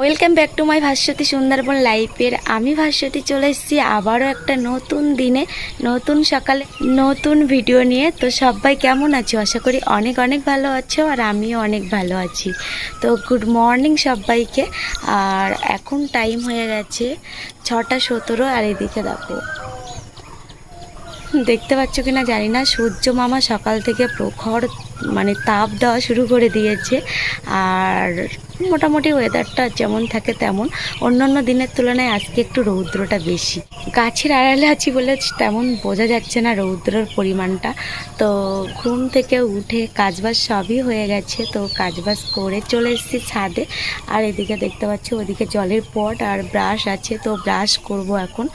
Welcome back to my Bhaswati Sundarban লাইফের আমি ভাস্বতী চলে এসেছি আবারও একটা নতুন দিনে, নতুন সকালে, নতুন ভিডিও নিয়ে। তো সবাই কেমন আছো? আশা করি অনেক অনেক ভালো আছো আর আমিও অনেক ভালো আছি। তো গুড মর্নিং সবাইকে। আর এখন টাইম হয়ে গেছে ছটা সতেরো আর এদিকে দেখো। দেখতে পাচ্ছ কিনা জানি না, সূর্য মামা সকাল থেকে প্রখর মানে তাপ দেওয়া শুরু করে দিয়েছে। আর মোটামুটি ওয়েদারটা যেমন থাকে তেমন। অন্যান্য দিনের তুলনায় আজকে একটু রৌদ্রটা বেশি। গাছের আড়ালে আছি বলে তেমন বোঝা যাচ্ছে না রৌদ্রের পরিমাণটা। তো ঘুম থেকে উঠে কাজবাজ সবই হয়ে গেছে, তো কাজবাজ করে চলে এসেছি ছাদে। আর এদিকে দেখতে পাচ্ছি, ওদিকে জলের পট আর ব্রাশ আছে, তো ব্রাশ করব এখন।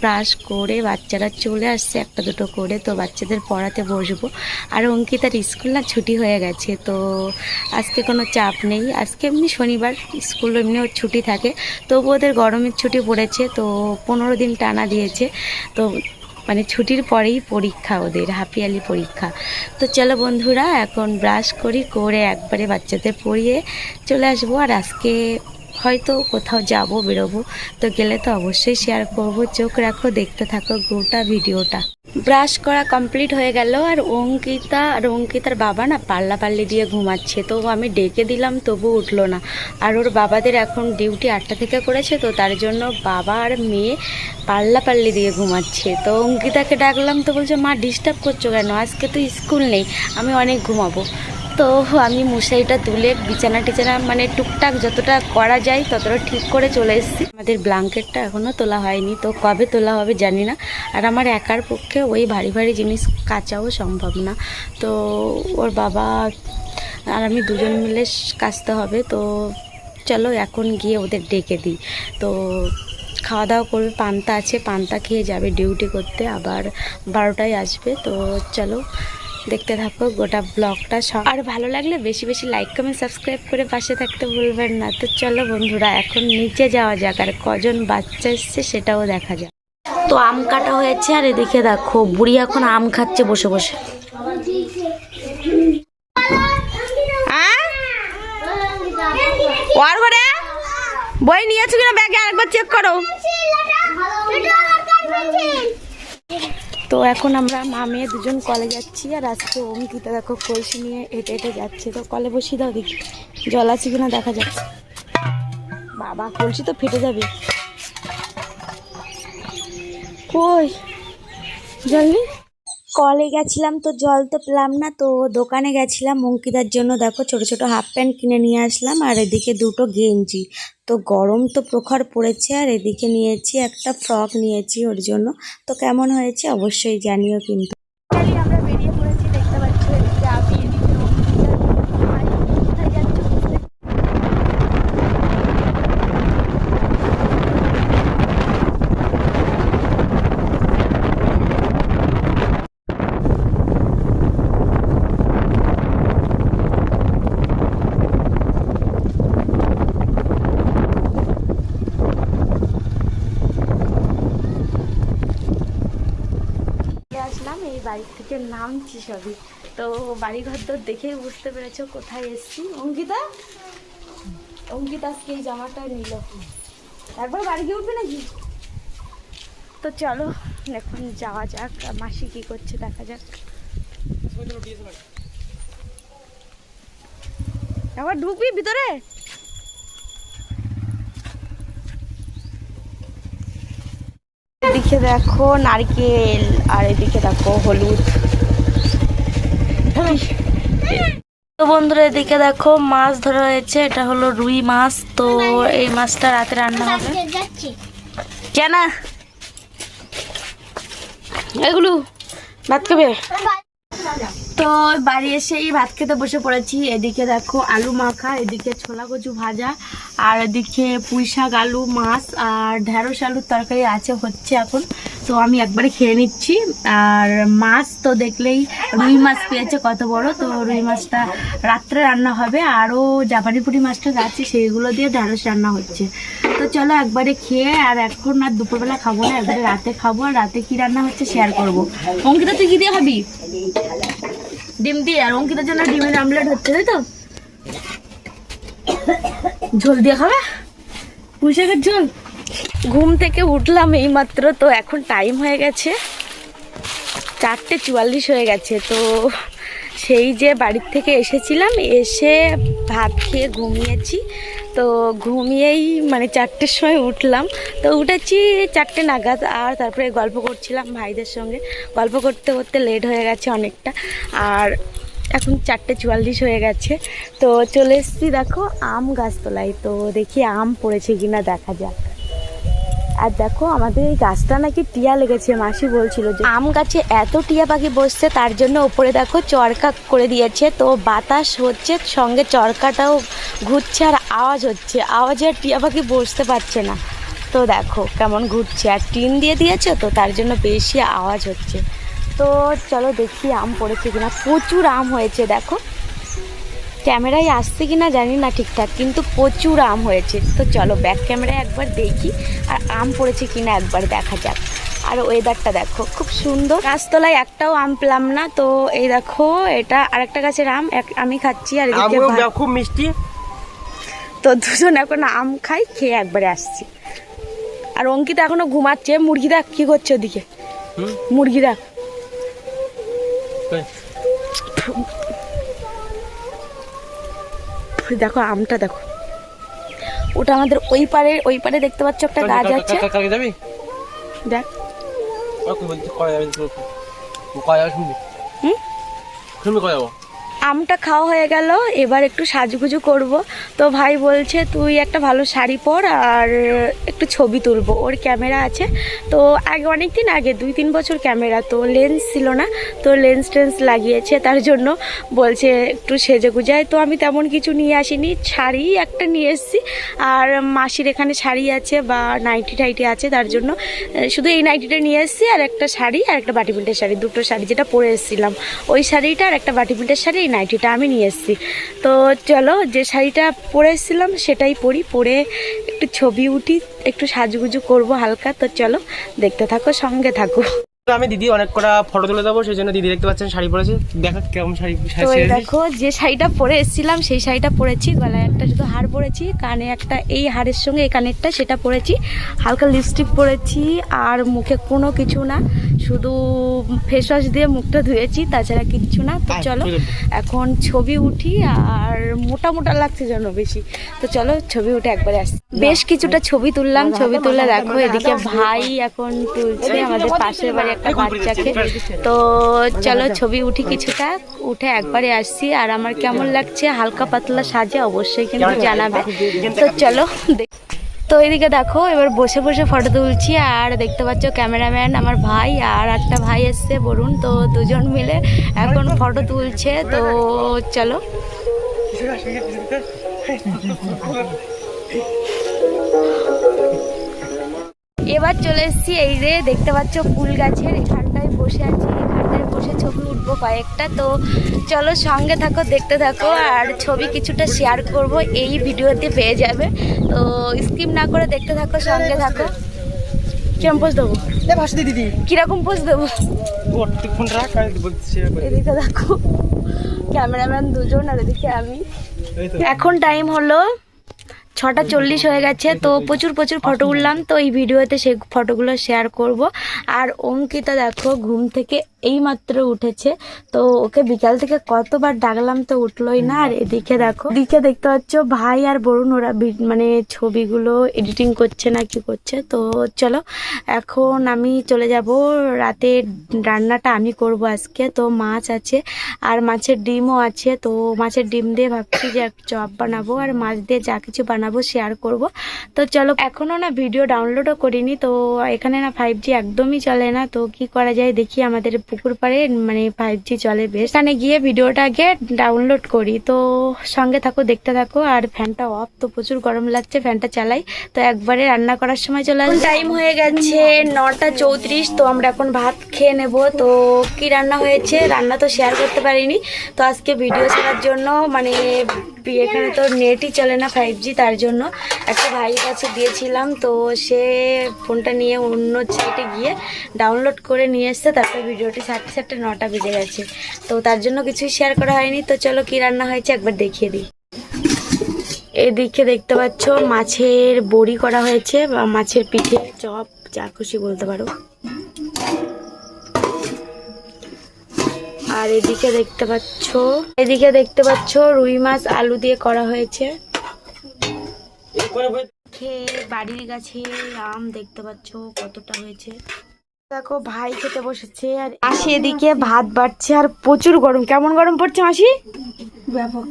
ব্রাশ করে বাচ্চারা চলে আসছে, একটা দুটো করে, তো বাচ্চাদের পড়াতে বসবো। আর অঙ্কিতার স্কুল না ছুটি হয়ে গেছে, তো আজকে কোনো চাপ নেই। আজকে এমনি শনিবার স্কুল এমনিও ছুটি থাকে। তবু ওদের গরমের ছুটি পড়েছে, তো পনেরো দিন টানা দিয়েছে। তো মানে ছুটির পরেই পরীক্ষা ওদের হাফিয়ালি পরীক্ষা। তো চলো বন্ধুরা, এখন ব্রাশ করি, করে একবারে বাচ্চাদের পড়িয়ে চলে আসব। আর আজকে হয়তো কোথাও যাব, বেরোবো। তো গেলে তো অবশ্যই শেয়ার করব। চোখ রাখো, দেখতে থাকো গোটা ভিডিওটা। ব্রাশ করা কমপ্লিট হয়ে গেল আর অঙ্কিতা, আর অঙ্কিতার বাবা না পাল্লা পাল্লি দিয়ে ঘুমাচ্ছে, তো আমি ডেকে দিলাম, তবু উঠল না। আর ওর বাবাদের এখন ডিউটি আটটা থেকে করেছে, তো তার জন্য বাবা আর মেয়ে পাল্লা পাল্লি দিয়ে ঘুমাচ্ছে। তো অঙ্কিতাকে ডাকলাম, তো বলছে, মা ডিস্টার্ব করছ কেন? আজকে তো স্কুল নেই, আমি অনেক ঘুমাবো। তো আমি মশারিটা তুলে বিছানা টিছানা মানে টুকটাক যতটা করা যায় ততটা ঠিক করে চলে এসেছি। আমাদের ব্ল্যাঙ্কেটটা এখনও তোলা হয়নি, তো কবে তোলা হবে জানি না। আর আমার একার পক্ষে ওই ভারী ভারী জিনিস কাচাও সম্ভব না। তো ওর বাবা আর আমি দুজন মিলে কাচতে হবে, তো চলো এখন গিয়ে ওদের ডেকে দিই। তো খাওয়া দাওয়া করবে, পান্তা আছে, পান্তা খেয়ে যাবে ডিউটি করতে, আবার বারোটায় আসবে। তো চলো দেখতে থাকো, গোটা ব্লগটা সব। আর ভালো লাগলে বেশি বেশি লাইক কমেন্ট সাবস্ক্রাইব করে পাশে থাকতে ভুলবেন না। তো চলো বন্ধুরা, এখন নিচে যাওয়া যাক, আর কজন বাচ্চা এসছে সেটাও দেখা যাক। তো আম কাটা হয়েছে, আর এদিকে দেখো, বুড়ি এখন আম খাচ্ছে বসে বসে। বই নিয়েছো কিনা? ব্যাগে আরেকবার চেক করো। তো এখন আমরা মা মেয়ে দুজন কলে যাচ্ছি, আর আজকে অঙ্কিতা দেখো কলসি নিয়ে হেঁটে হেঁটে যাচ্ছে। তো কলে বসি দাও দেখি, জল আছে কিনা দেখা যাক। বাবা, কলসি তো ফেটে যাবে। কই? জল কলে গেছিলাম তো জল তো পেলাম না, তো দোকানে গেছিলাম অঙ্কিতার জন্য। দেখো ছোট ছোট হাফ প্যান্ট কিনে নিয়ে আসলাম আর এদিকে দুটো গেঞ্জি। তো গরম তো প্রখর পড়েছে আর এদিকে নিয়েছি একটা ফ্রক নিয়েছি ওর জন্য। তো কেমন হয়েছে অবশ্যই জানিও কিন্তু আমরা বেরিয়ে পড়েছি দেখতে পাচ্ছি এদিকে আমি এদিকে কোথায় যাচ্ছ চলে আসলাম এই বাড়ি নামছি সবই। তো বাড়িঘর তো দেখেই বুঝতে পেরেছ কোথায় এসছি। অঙ্কিতা? অঙ্কিতা, আজকে এই জামাটা নিল। একবার বাড়ি গিয়ে উঠবে নাকি? তো চলো, এখন যাওয়া যাক মাসি কি করছে দেখা যাক। আবার ঢুকবি ভিতরে? এদিকে দেখো নারকেল, আর এদিকে দেখো হলুদ। তো বন্ধুরা, এদিকে দেখো মাছ ধরা হয়েছে। এটা হলো রুই মাছ। তো এই মাছটা রাতে রান্না হবে। কেন? এগুলো ভাত খাবে? তো বাড়ি এসেই ভাত খেতে বসে পড়েছি। এদিকে দেখো আলু মাখা, এদিকে ছোলা কচু ভাজা, আর এদিকে পুঁই শাক, আলু, মাছ, আর ঢেঁড়স আলুর তরকারি আছে, হচ্ছে এখন। তো আমি একবারে খেয়ে নিচ্ছি। আর মাছ তো দেখলেই রুই মাছ পেয়েছে, কত বড়। তো রুই মাছটা রাত্রে রান্না হবে। আরও জাপানি পুঁটি মাছটা যাচ্ছে সেইগুলো দিয়ে ঢেঁড়স রান্না হচ্ছে। তো চলো একবারে খেয়ে, আর এখন আর দুপুরবেলা খাব না, একবারে রাতে খাব। আর রাতে কি রান্না হচ্ছে শেয়ার করব। অঙ্কিতা, তুই কি দিয়ে খাবি? ডিম দিয়ে আর অঙ্কিতার জন্য ডিমের আমলেট হচ্ছে, তাই তো? ঝোল দিয়ে খাবে? কুশাকের ঝোল? ঘুম থেকে উঠলাম এই মাত্র তো এখন টাইম হয়ে গেছে। চারটে চুয়াল্লিশ হয়ে গেছে, তো সেই যে বাড়ির থেকে এসেছিলাম, এসে ভাত খেয়ে ঘুমিয়েছি। তো ঘুমিয়েই মানে চারটের সময় উঠলাম। তো উঠেছি চারটে নাগাদ আর তারপরে গল্প করছিলাম ভাইদের সঙ্গে। গল্প করতে করতে লেট হয়ে গেছে অনেকটা। আর এখন চারটে চুয়াল্লিশ হয়ে গেছে। তো চলে এসছি দেখো আম গাছতলায়। তো দেখি আম পড়েছে কিনা দেখা যাক। আর দেখো আমাদের এই গাছটা নাকি টিয়া লেগেছে, মাসি বলছিল যে আম গাছে এত টিয়া পাখি বসছে, তার জন্য ওপরে দেখো চরকা করে দিয়েছে, তো বাতাস হচ্ছে, সঙ্গে চরকাটাও ঘুরছে আর আওয়াজ হচ্ছে। আওয়াজে আর টিয়া পাখি বসতে পারছে না। তো দেখো কেমন ঘুরছে। আর টিন দিয়ে দিয়েছে, তো তার জন্য বেশি আওয়াজ হচ্ছে। তো চলো দেখি আম পড়েছে কিনা। প্রচুর আম হয়েছে, দেখো। ক্যামেরায় আসছে কি না জানি না ঠিকঠাক কিন্তু প্রচুর আম হয়েছে। তো চলো ব্যাক ক্যামেরায় একবার দেখি আর আম পড়েছে কিনা একবার দেখা যাক। আর ওয়েদারটা দেখো খুব সুন্দর। গাছতলায় একটাও আম পেলাম না তো এই দেখো এটা আরেকটা গাছের আম আমি খাচ্ছি আর এদিকে খুব মিষ্টি। তো দুজন এখন আম খাই খেয়ে একবারে আসছি। আর অঙ্কিতা এখনও ঘুমাচ্ছে মুরগিদা কি করছে ওদিকে? হুম? মুরগিদা। কই? দেখো আমটা দেখো। ওটা আমাদের ওই পারে ওই পারে দেখতে পাচ্ছ একটা গাছ আছে? দেখ। করা কয় যাবি? তুমি কয় যাব শুনবি? হুম? শুনবি কয় যাব? আমটা খাওয়া হয়ে গেল, এবার একটু সাজুগুজু করব। তো ভাই বলছে, তুই একটা ভালো শাড়ি পর আর একটু ছবি তুলবো। ওর ক্যামেরা আছে। তো আগে অনেক দিন আগে, দুই তিন বছর ক্যামেরা, তো লেন্স ছিল না, তো লেন্স টেন্স লাগিয়েছে, তার জন্য বলছে একটু সেজে গুজায় তো আমি তেমন কিছু নিয়ে আসিনি, শাড়ি একটা নিয়ে এসেছি। আর মাসির এখানে শাড়ি আছে বা নাইটি টাইটি আছে, তার জন্য শুধু এই নাইটিটা নিয়ে এসেছি, আর একটা শাড়ি, আর একটা বাটি প্রিন্টের শাড়ি, দুটো শাড়ি যেটা পরে এসেছিলাম। ওই শাড়িটা আর একটা বাটি প্রিন্টের শাড়ি নাইটিটা আমি নিয়ে এসেছি। তো চলো যে শাড়িটা পরে এসেছিলাম সেটাই পরি পরে একটু ছবি উঠি একটু সাজুগুজু করব হালকা। তো চলো দেখতে থাকো সঙ্গে থাকো। আমি দিদি অনেক কটা ফটো তুলে দেবো সেই জন্য দিদি দেখতে পাচ্ছেন শাড়ি পরেছে। দেখা কেমন শাড়ি তো শাড়ি দেখো যে শাড়িটা পরে এসেছিলাম সেই শাড়িটা পরেছি। গলায় একটা শুধু হার পরেছি কানে একটা এই হারের সঙ্গে এই কানেরটা সেটা পরেছি। হালকা লিপস্টিক পরেছি আর মুখে কোনো কিছু না। শুধু ফেস ওয়াশ দিয়ে মুখটা ধুয়েছি তাছাড়া কিচ্ছু না। তো চলো। এখন ছবি উঠি আর মোটা মোটা লাগছে যেন বেশি। তো চলো ছবি উঠে একবারে আসি। বেশ কিছুটা ছবি তুললাম ছবি তুলে দেখো এদিকে ভাই এখন তুলছে আমাদের পাশের বাড়ি একটা বাচ্চাকে। তো চলো ছবি উঠি কিছুটা উঠে একবারে আসছি আর আমার কেমন লাগছে হালকা পাতলা সাজে অবশ্যই কিন্তু জানাবে। তো চলো দেখ- তো এদিকে দেখো, এবার বসে বসে ফটো তুলছি আর দেখতে পাচ্ছ ক্যামেরাম্যান আমার ভাই আর একটা ভাই এসছে, বরুণ। তো দুজন মিলে এখন ফটো তুলছে, তো চলো। এবার চলে এসেছি এই রে দেখতে পাচ্ছ ফুল গাছের, এখানটায় বসে আছি। বসে ছবি উঠবো কয়েকটা। তো চলো সঙ্গে থাকো দেখতে থাকো আর ছবি কিছুটা শেয়ার করব এই ভিডিওতে পেয়ে যাবে। তো স্কিপ না করে দেখতে থাকো সঙ্গে থাকো। কিরম পোজ দেবো? দিদি। কীরকম পোজ দেবো? এদিকে দেখো ক্যামেরাম্যান দুজন আর এদিকে আমি। এখন টাইম হলো ছটা চল্লিশ হয়ে গেছে তো প্রচুর প্রচুর ফটো উঠলাম তো এই ভিডিওতে সেই ফটোগুলো শেয়ার করব। আর অঙ্কিতা দেখো ঘুম থেকে এই মাত্র উঠেছে। তো ওকে বিকাল থেকে কতবার ডাকলাম তো উঠলোই না। আর এদিকে দেখো, এদিকে দেখতে পাচ্ছ ভাই আর বরুণ, ওরা মানে ছবিগুলো এডিটিং করছে না কি করছে। তো চলো, এখন আমি চলে যাব। রাতে রান্নাটা আমি করব আজকে। তো মাছ আছে আর মাছের ডিমও আছে। তো মাছের ডিম দিয়ে ভাবছি যে চপ বানাবো আর মাছ দিয়ে যা কিছু বানাবো শেয়ার করব। তো চলো, এখনও না ভিডিও ডাউনলোডও করিনি। তো এখানে না ফাইভ জি একদমই চলে না। তো কি করা যায় দেখি আমাদের পুকুর পাড়ে মানে ফাইভ জি চলে বেশ। এখানে গিয়ে ভিডিওটা আগে ডাউনলোড করি। তো সঙ্গে থাকো, দেখতে থাকো। আর ফ্যানটা অফ তো প্রচুর গরম লাগছে ফ্যানটা চালাই। তো একবারে রান্না করার সময় চলে আসবে। টাইম হয়ে গেছে নটা চৌত্রিশ, তো আমরা এখন ভাত খেয়ে নেব। তো কি রান্না হয়েছে? রান্না তো শেয়ার করতে পারিনি। তো আজকে ভিডিও ছাড়ার জন্য মানে এখানে তো নেটই চলে না ফাইভ জি তার জন্য একটা ভাইয়ের কাছে দিয়েছিলাম তো সে ফোনটা নিয়ে অন্য সাইটে গিয়ে ডাউনলোড করে নিয়ে এসছে, তারপর ভিডিওটি সাড়ে সাতটা নটা বেজে গেছে। তো তার জন্য কিছুই শেয়ার করা হয়নি, তো চলো কি রান্না হয়েছে একবার দেখিয়ে দিই। এদিকে দেখতে পাচ্ছ, মাছের বড়ি করা হয়েছে বা মাছের পিঠে চপ, যা খুশি বলতে পারো। আর এদিকে দেখতে পাচ্ছ, এদিকে দেখতে পাচ্ছ রুই মাছ আলু দিয়ে করা হয়েছে। খেয়ে বাড়ির গাছে আম দেখতে পাচ্ছ কতটা হয়েছে। দেখো ভাই খেতে বসেছে আর আসি এদিকে ভাত বাড়ছে আর প্রচুর গরম। কেমন গরম পড়ছে মাসি? ব্যাপক।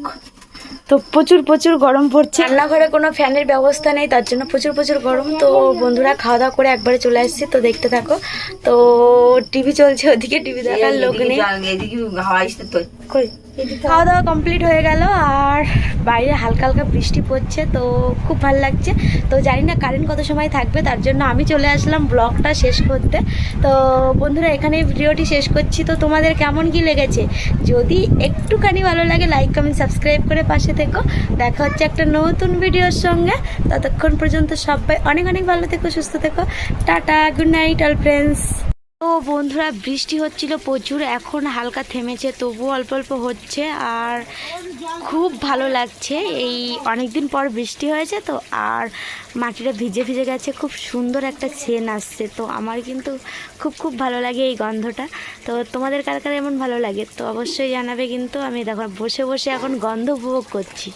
তো প্রচুর প্রচুর গরম পড়ছে। রান্নাঘরে কোনো ফ্যানের ব্যবস্থা নেই তার জন্য প্রচুর প্রচুর গরম। তো বন্ধুরা খাওয়া দাওয়া করে একবারে চলে আসছে তো দেখতে থাকো। তো টিভি চলছে ওদিকে টিভি দেখার লোক নেই? খাওয়া দাওয়া কমপ্লিট হয়ে গেল আর বাইরে হালকা হালকা বৃষ্টি পড়ছে, তো খুব ভালো লাগছে। তো জানি না কারেন্ট কত সময় থাকবে, তার জন্য আমি চলে আসলাম ব্লগটা শেষ করতে। তো বন্ধুরা এখানে ভিডিওটি শেষ করছি। তো তোমাদের কেমন কি লেগেছে? যদি একটুখানি ভালো লাগে লাইক কমেন্ট সাবস্ক্রাইব করে পাশে থেকো। দেখা হচ্ছে একটা নতুন ভিডিওর সঙ্গে। ততক্ষণ পর্যন্ত সবাই অনেক অনেক ভালো থেকো, সুস্থ থেকো। Tata good night all friends তো বন্ধুরা, বৃষ্টি হচ্ছিল প্রচুর, এখন হালকা থেমেছে, তবুও অল্প অল্প হচ্ছে, আর খুব ভালো লাগছে। এই অনেক দিন পর বৃষ্টি হয়েছে তো, আর মাটিটা ভিজে ভিজে গেছে, খুব সুন্দর একটা সেন আসছে, তো আমার কিন্তু খুব খুব ভালো লাগে এই গন্ধটা। তো তোমাদের কার কার এমন ভালো লাগে? তো অবশ্যই জানাবে কিন্তু, আমি দেখো, বসে বসে এখন গন্ধ উপভোগ করছি।